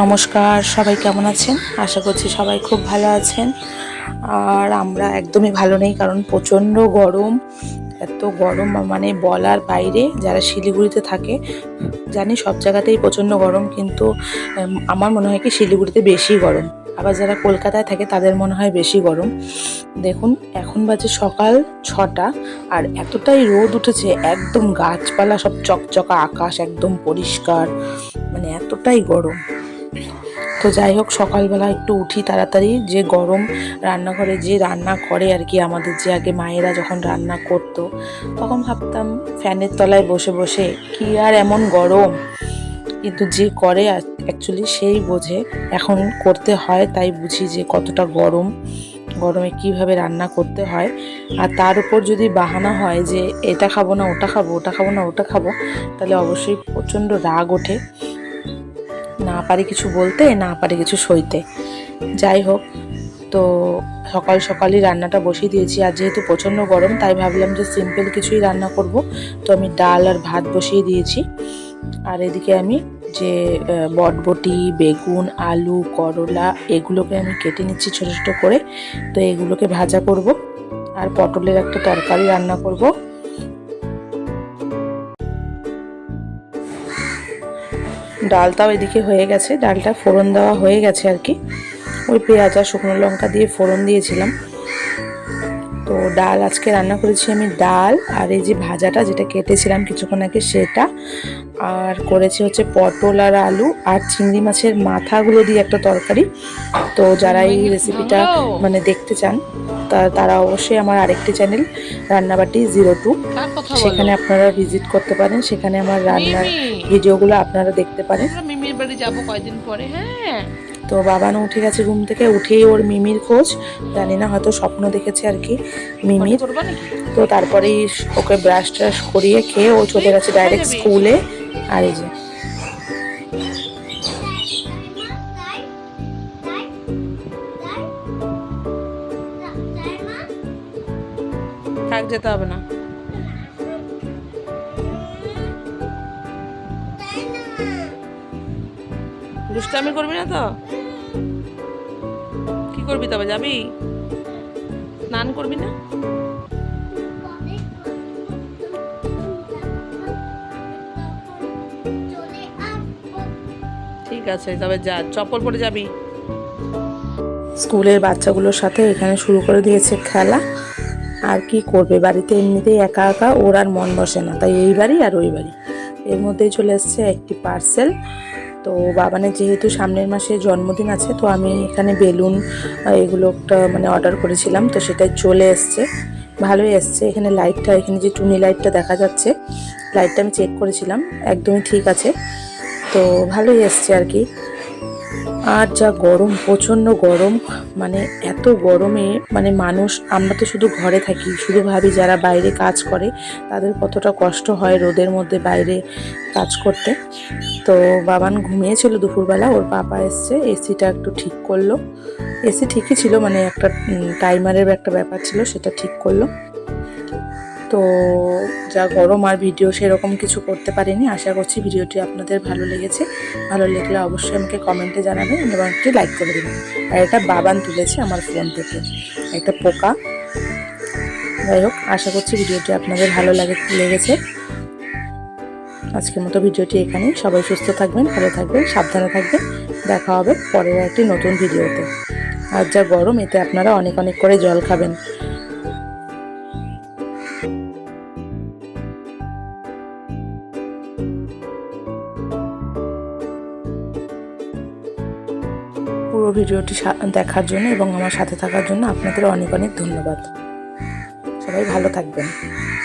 নমস্কার, সবাই কেমন আছেন? আশা করছি সবাই খুব ভালো আছেন। আর আমরা একদমই ভালো নেই, কারণ প্রচণ্ড গরম, এত গরম মানে বলার বাইরে যারা শিলিগুড়িতে থাকে, জানি সব জায়গাতেই প্রচণ্ড গরম, কিন্তু আমার মনে হয় কি শিলিগুড়িতে বেশি গরম। আবার যারা কলকাতায় থাকে তাদের মনে হয় বেশি গরম। দেখুন, এখন বাজে সকাল ছটা, আর এতটাই রোদ উঠেছে, একদম গাছপালা সব চকচকা আকাশ, একদম পরিষ্কার মানে এতটাই গরম। তো যাই হোক, সকালবেলা একটু উঠি তাড়াতাড়ি। যে গরম রান্নাঘরে যে রান্না করে আর কি আমাদের, যে আগে মায়েরা যখন রান্না করতো, তখন ভাবতাম ফ্যানের তলায় বসে বসে কি আর এমন গরম। কিন্তু যে করে অ্যাকচুয়ালি সেই বোঝে। এখন করতে হয়, তাই বুঝি যে কতটা গরম, গরমে কীভাবে রান্না করতে হয়। আর তার উপর যদি বাহানা হয় যে এটা খাব না, ওটা খাব ওটা খাব না, ওটা খাব, তাহলে অবশ্যই প্রচণ্ড রাগ ওঠে। না পারি কিছু বলতে, না পারি কিছু সইতে। যাই হোক, তো সকাল সকালই রান্নাটা বসিয়ে দিয়েছি। আর যেহেতু প্রচণ্ড গরম, তাই ভাবলাম যে সিম্পল কিছুই রান্না করব। তো আমি ডাল আর ভাত বসিয়ে দিয়েছি। আর এদিকে আমি যে বটবটি, বেগুন, আলু, করলা, এগুলোকে আমি কেটে নিচ্ছি ছোটো ছোটো করে। তো এগুলোকে ভাজা করব। আর পটলের একটা তরকারি রান্না করব। ডালটাও এদিকে হয়ে গেছে, ডালটা ফোড়ন দেওয়া হয়ে গেছে আর কি। ওই পেঁয়াজ আর শুকনো লঙ্কা দিয়ে ফোড়ন দিয়েছিলাম। তো ডাল আজকে রান্না করেছি আমি ডাল আর এই যে ভাজাটা যেটা কেটেছিলাম কিছুক্ষণ আগে সেটা। আর করেছি হচ্ছে পটল আর আলু আর চিংড়ি মাছের মাথাগুলো দিয়ে একটা তরকারি। তো যারা এই রেসিপিটা মানে দেখতে চান তা তারা অবশ্যই আমার আরেকটি চ্যানেল রান্নাবাটি জিরো টু সেখানে আপনারা ভিজিট করতে পারেন সেখানে আমার রান্নার ভিডিওগুলো আপনারা দেখতে পারেন। মিমির বাড়ি যাব কয়দিন পরে হ্যাঁ। তো বাবানও উঠে গেছে ঘুম থেকে উঠেই ওর মিমির খোঁজ। জানি না হয়তো স্বপ্ন দেখেছে আর কি মিমির। তো তারপরেই ওকে ব্রাশ ট্রাশ করিয়ে খেয়ে ও চলে গেছে ডাইরেক্ট স্কুলে আর এই যে। থাক যেতে হবে না। দুষ্টামি করবি না তো? করবি তবে, যাবি? স্নান করবি না? ঠিক আছে, তবে যা, চপ্পল পরে যাবি। স্কুলের বাচ্চাগুলোর সাথে এখানে শুরু করে দিয়েছে খেলা। আর কি করবে? বাড়িতে এমনিতেই একা একা, ওর আর মন বসে না। তাই এই বাড়ি আর ওই বাড়ি। এর মধ্যেই চলে এসছে একটি পার্সেল তো বাবানের যেহেতু সামনের মাসে জন্মদিন আছে, তো আমি এখানে বেলুন এগুলো একটা মানে অর্ডার করেছিলাম, তো সেটাই চলে এসছে। ভালোই এসছে। এখানে লাইটটা এখানে যে টুনি লাইটটা দেখা যাচ্ছে লাইটটা আমি চেক করেছিলাম, একদমই ঠিক আছে। তো ভালোই এসছে আর কি। আর যা গরম, প্রচণ্ড গরম মানে এত গরমে মানে মানুষ, আমরা তো শুধু ঘরে থাকি, শুধু ভাবি যারা বাইরে কাজ করে, তাদের কতটা কষ্ট হয় রোদের মধ্যে বাইরে কাজ করতে। তো বাবান ঘুমিয়েছিল দুপুরবেলা, ওর পাপা এসছে, এসিটা একটু ঠিক করল। এসি ঠিকই ছিল মানে একটা টাইমারের একটা ব্যাপার ছিল, সেটা ঠিক করল। তো যা গরম আর ভিডিও সেরকম কিছু করতে পারিনি, আশা করছি ভিডিওটি আপনাদের ভালো লেগেছে। ভালো লাগলে অবশ্যই আমাকে কমেন্টে জানাবেন এবং একটি লাইক করে দেবেন। আর এটা বাবান তুলেছে আমার ফোন থেকে। একটা পোকা। যাই হোক, আশা করছি ভিডিওটি আপনাদের ভালো লাগে, লেগেছে। আজকের মতো ভিডিওটি এখানেই। সবাই সুস্থ থাকবেন, ভালো থাকবেন, সাবধানে থাকবেন। দেখা হবে পরের একটি নতুন ভিডিওতে। আর যা গরম, এতে আপনারা অনেক অনেক করে জল খাবেন। পুরো ভিডিওটি দেখার জন্য এবং আমার সাথে থাকার জন্য আপনাদের অনেক অনেক ধন্যবাদ। সবাই ভালো থাকবেন।